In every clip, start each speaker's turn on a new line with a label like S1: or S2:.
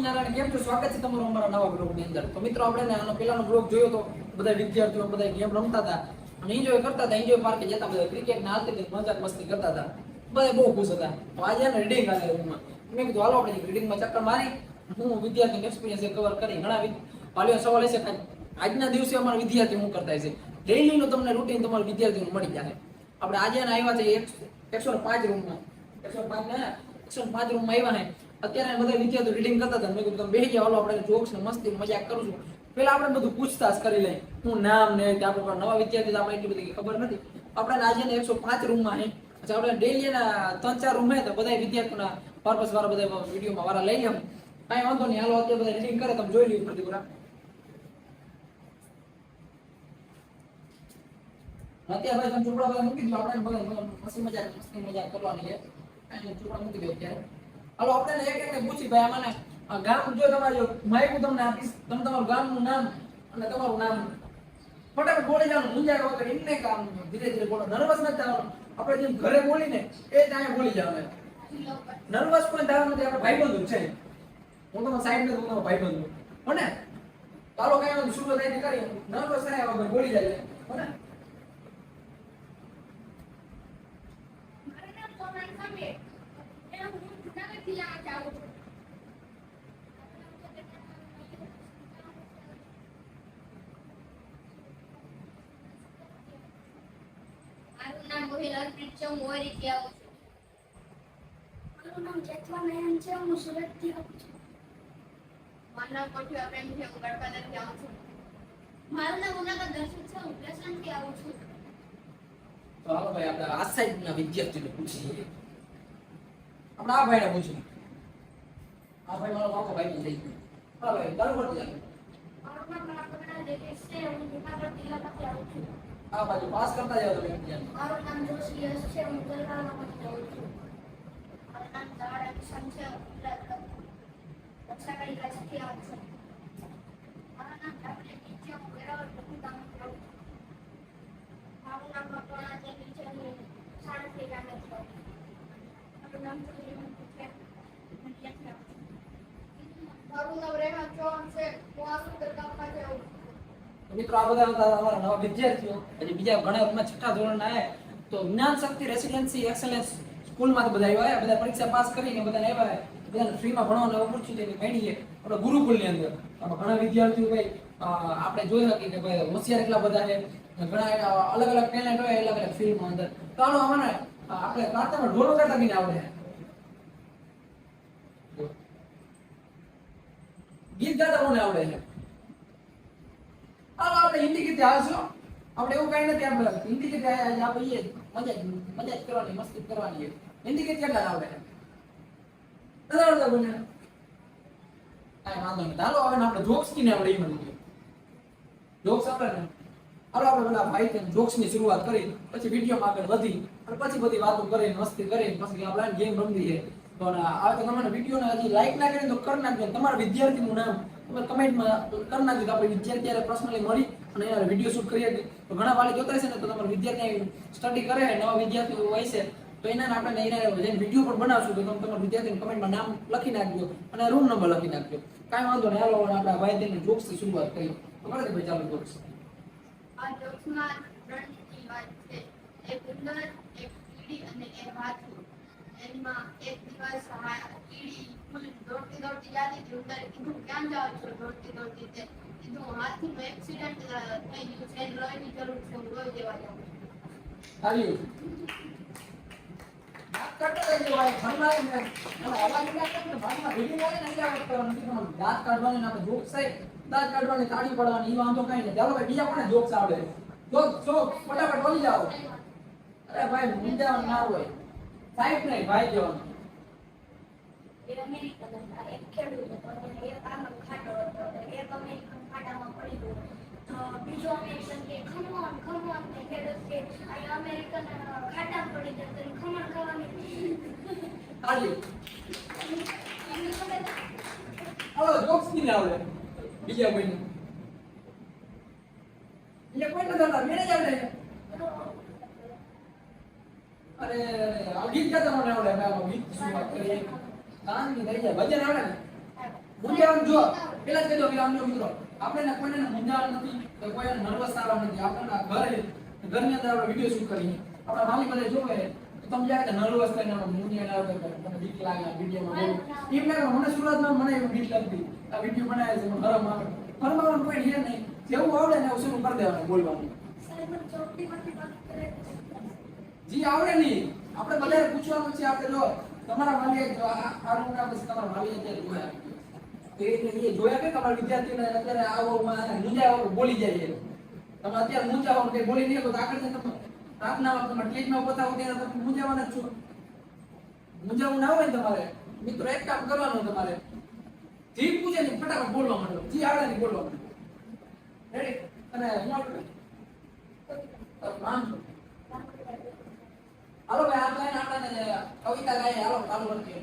S1: સ્વામિનારાયણ કેમ છો? સ્વાગત છે તમારું અમારા નવા બ્લોગની અંદર. તો મિત્રો, આપણે આનો પહેલાનો બ્લોગ જોયો તો બધા વિદ્યાર્થીઓ બધા ગેમ રમતા હતા અને એન્જોય કરતા હતા. એન્જોય પાર્કે જતા બધા ક્રિકેટ ના હાલતી મજાક મસ્તી કરતા હતા. બધા બહુ ખુશ હતા. તો આજે એને રીડિંગ આવે રૂમમાં મેં. કીધું, હાલો, આપણે રીડિંગમાં ચક્કર મારી. હું વિદ્યાર્થી એક્સપિરિયન્સ કવર કરી ઘણા વાલીઓ સવાલ હશે આજના દિવસે અમારા વિદ્યાર્થી શું કરતા હશે? ડેઈલીનું તમને રૂટીન તમારા વિદ્યાર્થીનું મળી જાય આપણે આજે આવ્યા છે એકસો પાંચ રૂમમાં એકસો પાંચ ને, એકસો પાંચ રૂમમાં આવ્યા ને અત્યારે બધા વિદ્યાર્થીઓ રીડિંગ કરતા હતા મેં કીધું, તમે બેસી હાલો, આપણે જોક્સ ને મસ્તી મજાક કરું છું. પેલા આપણે બધું પૂછતાછ કરી લઈએ. હું નામ ને આપણે નવા વિદ્યાર્થી આપણે એટલી બધી ખબર નથી. આપણે આજે ને એકસો પાંચ રૂમમાં હે પછી આપણે ડેલી ના ત્રણ ચાર રૂમ હે તો બધા વિદ્યાર્થીઓના પર્પસ વાળા બધા વિડીયોમાં વાળા લઈ લઉં કાંઈ વાંધો નહીં, હાલો, અત્યારે બધા રીડિંગ કરે, તમે જોઈ લ્યો પ્રતિપુરા અત્યારે ભાઈ તમે ચોપડા બધા મૂકી દો, આપણે બધા મસ્તી મજાક મસ્તી મજાક કરવાની છે. ચોપડા મૂકી દો અત્યારે. હાલો, આપણે એક એકને પૂછી, ભાઈ આમાં ગામ જો તમારે માહિતી હું તમને આપીશ, તમે તમારું ગામનું નામ અને તમારું નામ ફટાફટ બોલી જવાનું મૂંઝાય વગર એમને કામ ધીરે ધીરે બોલો. નર્વસ નથી થવાનું. આપણે જેમ ઘરે બોલીને એ જ અહીંયા બોલી જવાનું નર્વસ પણ થવાનું નથી, આપણે ભાઈબંધો છે. હું તમારા સાઈડ ને તમારો ભાઈબંધો. હો ને ચાલો કઈ વાંધો શુભ થાય કરી નર્વસ થાય વગર બોલી જાય હોને
S2: મારું. મારું નામ ગોહિલ અર્પિત છે હું ઓરીથી આવું છું.
S3: મારું નામ જેતવા નયન છે હું સુરતથી આવું છું.
S2: મારું નામ કોઠી પ્રેમ છે હું ગઢપાદરથી આવું છું. મારું નામ ઉનાગઢ દર્શિત છે હું પ્લેસન્ટથી આવું છું.
S1: તો હાલો ભાઈ આપણે આ સાઈડના વિદ્યાર્થીને પૂછીએ. આપણે આ ભાઈને પૂછીએ આ ભાઈ મારો પાકો ભાઈ થઈ ગયો હા ભાઈ, તારું પણ જાય
S3: મારું નામ રાઘવના દેવેશ છે? હું જુનાગઢ જિલ્લામાંથી આવું છું
S1: આ બાજુ પાસ કરતા જાવ તમે વિદ્યાર્થી
S3: મારું નામ જોશી યશ છે હું ગલગાણામાંથી આવું છું.
S2: મારું નામ દવાડા કિશન છે હું ગુજરાત રક્ષાકરી કચ્છથી આવું છું મારું નામ ડાબલે છે હું વેરાવળ પ્રતિકામથી આવું છું મારું નામ મકવાણા છે છે હું સાણસી ગામેથી આવું છું મારું નામ ચૌધરી મંકુ છે હું ત્યાંથી આવું છું મારું નામ રેહાન ચૌહાણ છે હું આસુદર ગામમાંથી આવું છું
S1: તો બીજા ઘણા રૂમમાં છઠ્ઠા તો જ્ઞાન શક્તિ રેસિડેન્સી બધા આવ્યા. બધા પરીક્ષા પાસ કરીને બધા આવ્યા. બધાને ફ્રીમાં ભણવાનો ઓપોર્ચ્યુનિટી મળી છે. આપણે ગુરુકુલની અંદર. ઘણા વિદ્યાર્થીઓ ભાઈ આપણે જોઈ શકીએ કે ભાઈ હોશિયાર એટલા બધા છે. ઘણા અલગ અલગ ટેલેન્ટ હોય અલગ અલગ ફિલ્ડમાં અંદર. તો આનો આપણે બી આવડે. ગીત ગાતા કોને આવડે છે. હાલો આપણે હિન્દી ગીતે આવશો આપણે એવું કઈ નથી આપણે હિન્દી ગીતે આપણે મજા મજા જ કરવાની, મસ્તી કરવાની હિન્દી ગીત કેટલા આવડે છે? આવડતા કોઈને. કાંઈ વાંધો નહીં હાલો, હવે આપણે જોક્સથી ને આવડે એ જોક્સ આવડે ને? હાલો, આપણે પેલા ભાઈ શરૂઆત કરી, પછી વીડિયો આગળ વધી, અને પછી બધી વાતો કરીને મસ્તી કરીને, પછી આપણે ગેમ રમવી છે. અને આ તો તમારા વિડીયોને હજી લાઈક ના કરી તો કરી નાખજો. તમારા વિદ્યાર્થીનું નામ તમે કમેન્ટમાં કરી નાખજો કે આપણે વિદ્યાર્થી પર્સનલી મળી અને એના વીડિયો શૂટ કરી હતી તો ઘણા વાલી જોતા હશે ને તો તમારા વિદ્યાર્થી સ્ટડી કરે, નવા વિદ્યાર્થીઓ હોય છે, તો એના આપણે એના જઈને વીડિયો પણ બનાવશું તો તમે તમારા વિદ્યાર્થીને કમેન્ટમાં નામ લખી નાખજો અને રૂમ નંબર લખી નાખજો. કાંઈ વાંધો નહીં. હાલો આપણે ભાઈ તેને જોક્સથી શરૂઆત કરી તો કરે ભાઈ, ચાલુ જોક્સ
S2: આ જોક્સમાં ત્રણ વાત છે. એક ઉંદર એક કીડી અને એક હાથી એમાં એક
S1: દાંત કાઢવાની તાળી પડવાની વાંધો કઈ નહીં. ચાલો બીજા કોને જોક્સ આવડે? જોક જોક ફટાફટ બોલી જાઓ. અરે ભાઈ, મૂંઝાવાનું ના હોય. સાહેબ નહીં, ભાઈ જવાનું.
S3: એ અમેરિકન હતા એક ખેડૂત હતો અને એક આંગણ ખાટો હતો એક અમેરિકન ખાટામાં પડી ગયો તો બીજો અમેરિકન કે ખમણ ખમણ ને ખેડૂત કે આ અમેરિકન ખાટા પડી ગયો તો ખમણ ખાવાની
S1: તાળી. આવડે? બીજા કોઈને? બીજા કોઈ આવડતા, બેને આ ગીત ગાતા મને આવડે, મેં આમાં ગીત શરૂઆત કરીએ કાનની થઈ ભજન આવડે ને?
S3: મૂંઝાવાનું જો પેલા જ કહી દો કે આમનો મિત્રો, આપણે ને કોઈને મૂંઝાવાનું નથી કે કોઈને નર્વસ આવવાનું નથી. આપણે આ ઘરે, ઘરની અંદર આપણે વીડિયો શૂટ કરીએ. આપણા માલી બધા જોવે તમે જાય નર્વસ થઈને આપણે મૂંઝાઈને આવે લાગે વિડીયોમાં એમ લાગે મને મને એવું બીક લાગતી. આ વીડિયો બનાવે છે ગરમ આવે. ફરમાવાનું કોઈ છે નહીં. જેવું આવડે ને શરૂ કરી દેવાનું બોલવાનું. જી, આવડે નહીં. આપણે બધા પૂછવાનું છે, આપણે જો તમારા વાલીએ જો આ રૂમના પછી તમારા વાલીએ અત્યારે જોયા. એ જોયા કે તમારા વિદ્યાર્થીઓને અત્યારે આવો મૂંઝાવો બોલી જાય તમે અત્યારે મૂંઝાવો કે બોલી નહીં તો આગળ તમે પ્રાર્થનામાં તમે સ્ટેજમાં બતાવો ત્યારે તમે મૂંઝાવાના જ છો. મૂંઝાવું ના હોય તમારે. મિત્રો, એક કામ કરવાનું તમારે. જી પૂછે ને ફટાફટ બોલવા માંડો. જી આવડે ને બોલવા માંડો. રેડી અને હું આપણે હાલો ભાઈ આપ લાઈન આપણે કવિતા ગાઈએ હાલો ચાલુ કરીએ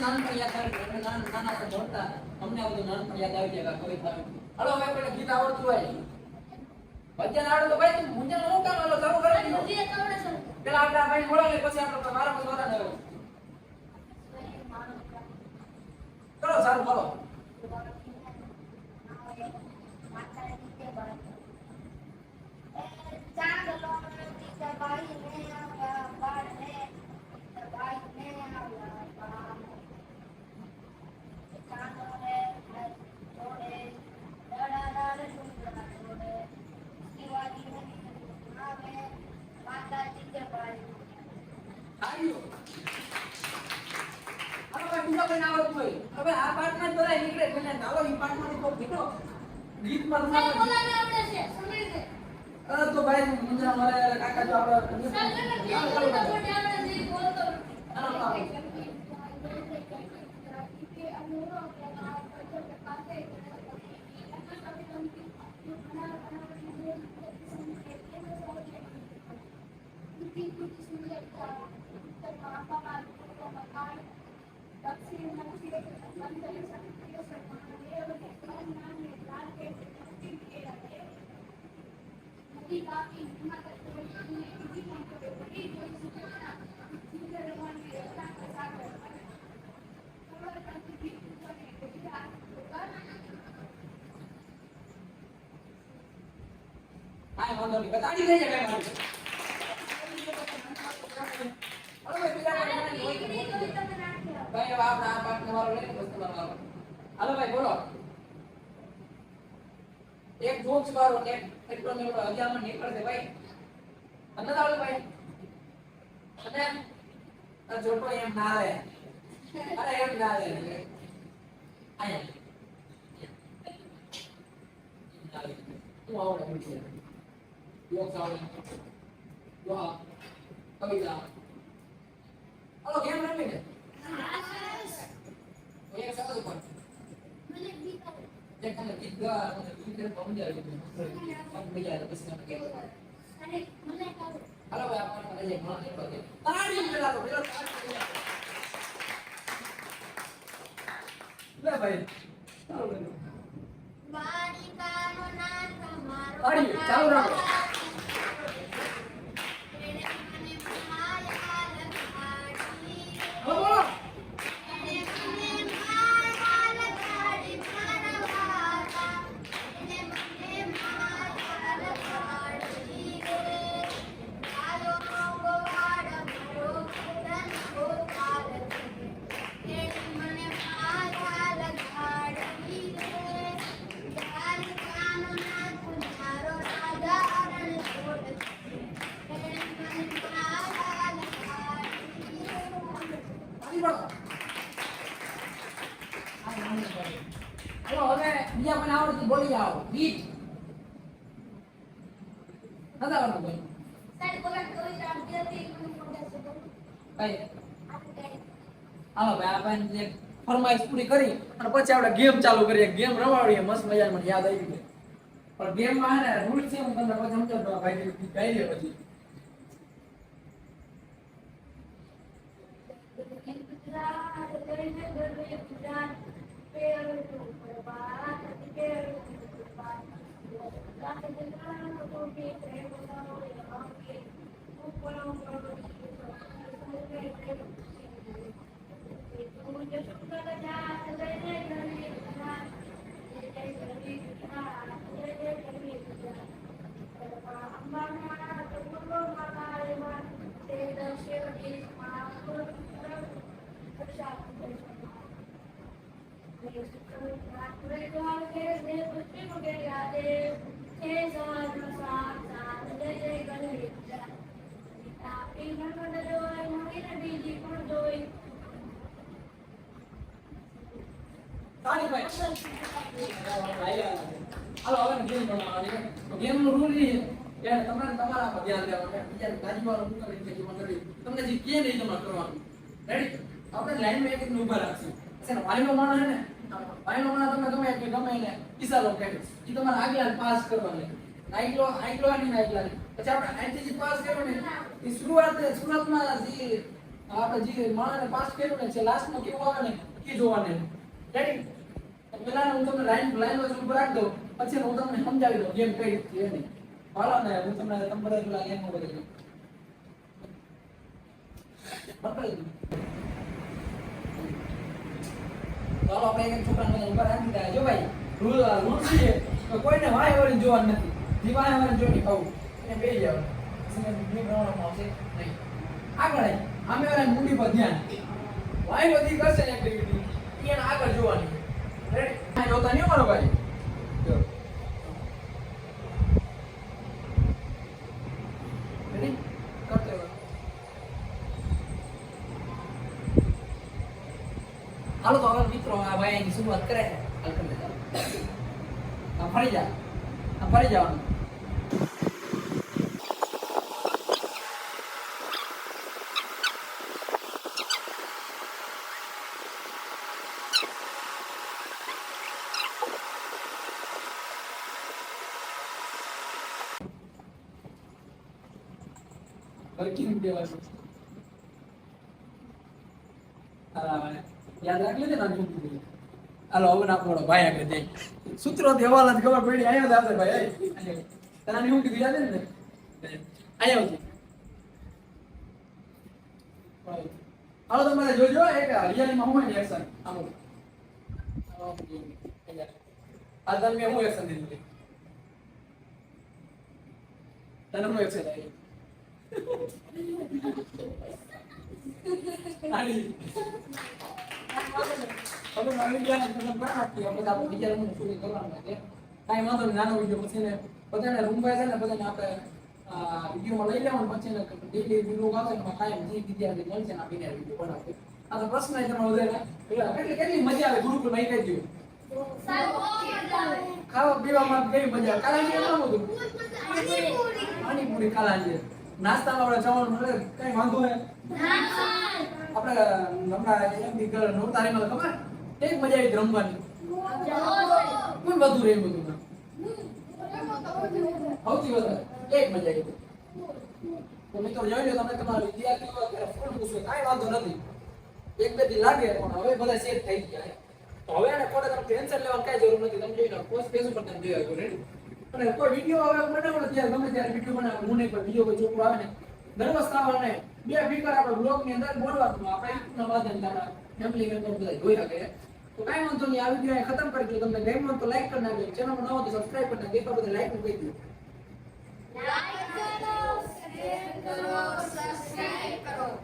S3: નાનપણ યાદ આવી. અમે નાના નાના હતા ભણતા અમને બધું નાનપણ યાદ આવી જાય કવિતા હાલો હવે આપણે ગીત આવડતું હોય ભજન આવડે તો ભાઈ તું ભજન હું કામ હાલો ચાલુ કરે પેલા આપણે ભાઈ બોલાવે પછી આપણે મારા પર દ્વારા ચલો સારું કરો આવ્યું આવડતું હોય. હવે આ પાર્ટમાં જ બધા નીકળે એટલે ચાલો પાર્ટમાંથી કોક નીકળો. ગીતમાં અરે તો ભાઈ મુંજા મારે કાકા જો આપણે ચાલો, ચાલો, ચાલો. હાલો, હાલો. કાંઈ વાંધો નહીં બતાડી દેજે કાંઈ વાંધો. ભાઈ, બાપ ના પાર્ટ તમારો લઈને પછી તમારો હાલો ભાઈ બોલો એક જોક્સ મારો એક એટલો એટલો અજામાં નીકળશે ભાઈ તમને આવડે ભાઈ અને જોટો એમ ના રે. અરે એમ ના રે. આયા હું આવડે એમ છે જોક્સ આવડે વાહ કવિતા હાલો ગેમ રમી ને એક સાથે પણ જે તમે ગીત ગા મને ગીત કરે તો મજા આવી ગઈ મજા આવે પછી આપણે ગેમ હાલો ભાઈ આપણે મને જે મન નીકળો છે તાળી પેલા તો પેલા તાળી લે ભાઈ ચાલો ભાઈ તાળી ચાલુ બોલી
S1: આવો નથી આવડતું ભાઈ હાલો ભાઈ આપણે ફરમાઈશ પૂરી કરી, અને પછી આપણે ગેમ ચાલુ કરીએ, ગેમ રમાડીએ, મસ્ત મજા મને યાદ આવી ગઈ. પણ ગેમમાં હે ને રૂલ છે, હું તમને પછી સમજાવતો ભાઈ લે પછી હાલો, હવે ગેમ રમાડવાની તો ગેમનો રૂલ એ કે તમારે તમારા પર ધ્યાન દેવાનું. બીજા ગાડીવાળો શું કરે છે જીવન કરી. તમને જે કે નહીં તમારે કરવાનું. રેડી આપણે લાઈનમાં એક એકને ઊભા રાખશું. છે ને વાયનો માણસ છે ને વાયનો માણસ તમે ગમે એટલે ગમે એને ઈશારો કહે એ તમારે આગલા પાસ કરવાની. આઈકલો આઈકલો આની આઈકલા પછી આપણે અહીંથી જે પાસ કર્યો ને એ શરૂઆત, શરૂઆતમાં જે આપણે જે માણસને પાસ કર્યો ને છે લાસ્ટમાં કેવું આવે ને, એ જોવાને. રેડી પેલા હું તમને લાઈન લાઈન વચ્ચે ઊભો રાખી દઉં. પછી હું તમને સમજાવી દઉં ગેમ કઈ રીતે એની. હાલો ને, હું તમને નંબર પેલા ગેમ બતાવી દઉં. ચાલો, આપણે એક છોકરાને ઉપર રાખી દીધા. જો ભાઈ, રૂલ રૂલ છે તો કોઈને વાય વળી જોવાનું નથી. જે વાય વળી જોઈ ખાવું. એને બે જાવ બે પ્રમાણમાં આવશે નહીં. આગળ. આમે વાળા મૂડી પર ધ્યાન. વાય વધી કરશે ને એક્ટિવિટી એને આગળ જોવાની જોતા નહીં મારો ભાઈ જો રેડી કરતો રહો. હાલો તો આગળ મિત્રો આ ભાઈ અહીંની શરૂઆત કરે છે. હાલ કરી દે. ચાલો. આ ફરી જા. આ ફરી જવાનું. દેવાનું હા, યાદ રાખ લેજે ને આ હાલો, હવે ના પડો, ભાઈ આગળ જઈ સૂત્રો થી હવાલા જ ખબર પડી આવ્યો દાદા ભાઈ. તને હું કીધું યાદ ને? આયો છે હાલો. તમારે જોજો, એક રિયાલીમાં હું એક્શન. આમ આ તમે હું એક્શન દીધું તને હું એક્શન આવી ગયા તમે છે કાંઈ વાંધો નહીં નાનો વીડિયો ને બધાને રૂમ પ્રશ્ન એ તમારો કેટલી મજા આવે ગુરુકુળમાં કહી ખાવા પીવામાં કેવી મજા કાલાંજી એમ બધું પાણીપુરી કાલાંજી નાસ્તામાં જવાનું મળે કઈ વાંધો હે આપણે, હમણાં એક દી ગર નવતારીમાં ખબર? એક મજા આવી રમવાની. કોણ બધું રહે બધું સૌથી વધારે. એક મજા આવી તો મિત્રો જોઈ લો તમે તમારા વિદ્યાર્થીઓ અત્યારે ફૂલ પૂછો. કાંઈ વાંધો નથી. એક બે દી લાગે, પણ હવે બધા સેટ થઈ ગયા. તો હવે એને કોને તમે ટેન્શન લેવાની કાંઈ જરૂર નથી. તમે જોઈ લો પોસ્ટ ફેસ ઉપર તમે જોઈ આવ્યો અને કોઈ વીડિયો હવે બનાવો ત્યારે ગમે ત્યારે વીડિયો બનાવો. હું નહીં, પણ બીજો કોઈ છોકરો આવે ને નર્વસ થવા ને બે ફિકર આપણે બ્લોગની અંદર બોલવાનું આપણે યુટ્યુબના માધ્યમથી આપણા ફેમિલી મેમ્બર બધા જોઈ શકે તો કાંઈ વાંધો નહીં આ વીડિયો ખતમ કરી દો તમને ગમ્યો હોય તો લાઈક કરી નાખજો ચેનલમાં નવો તો સબસ્ક્રાઇબ કરી નાખજો બધા લાઈક કરી દો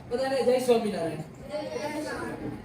S1: બધાને જય સ્વામિનારાયણ
S2: Thank you.